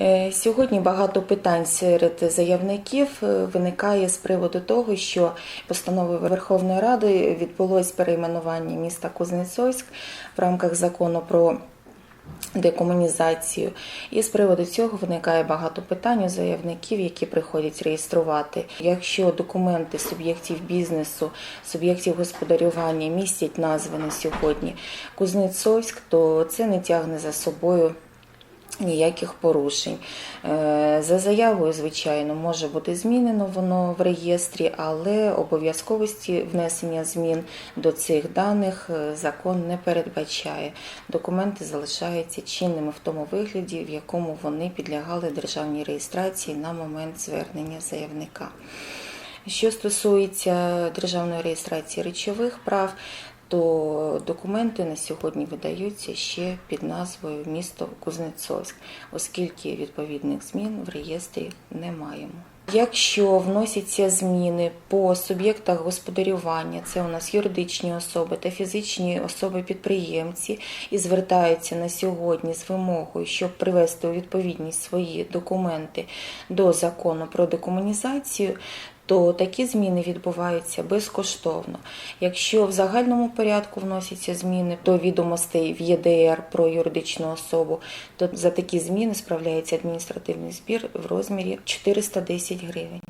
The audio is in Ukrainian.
Е, Сьогодні багато питань серед заявників е, виникає з приводу того, що постановою Верховної Ради відбулось перейменування міста Кузнецовськ в рамках закону про декомунізацію. І з приводу цього виникає багато питань у заявників, які приходять реєструвати. Якщо документи суб'єктів бізнесу, суб'єктів господарювання містять назви на сьогодні Кузнецовськ, то це не тягне за собою. Ніяких порушень. Е, За заявою, звичайно, може бути змінено воно в реєстрі, але обов'язковості внесення змін до цих даних е, закон не передбачає. Документи залишаються чинними в тому вигляді, в якому вони підлягали державній реєстрації на момент звернення заявника. Що стосується державної реєстрації речових прав, то документи на сьогодні видаються ще під назвою місто Кузнецовськ, оскільки відповідних змін в реєстрі не маємо. Якщо вносяться зміни по суб'єктах господарювання, це у нас юридичні особи та фізичні особи-підприємці, і звертаються на сьогодні з вимогою, щоб привести у відповідність свої документи до закону про декомунізацію, то такі зміни відбуваються безкоштовно. Якщо в загальному порядку вносяться зміни до відомостей в ЄДР про юридичну особу, то за такі зміни справляється адміністративний збір в розмірі 410 гривень.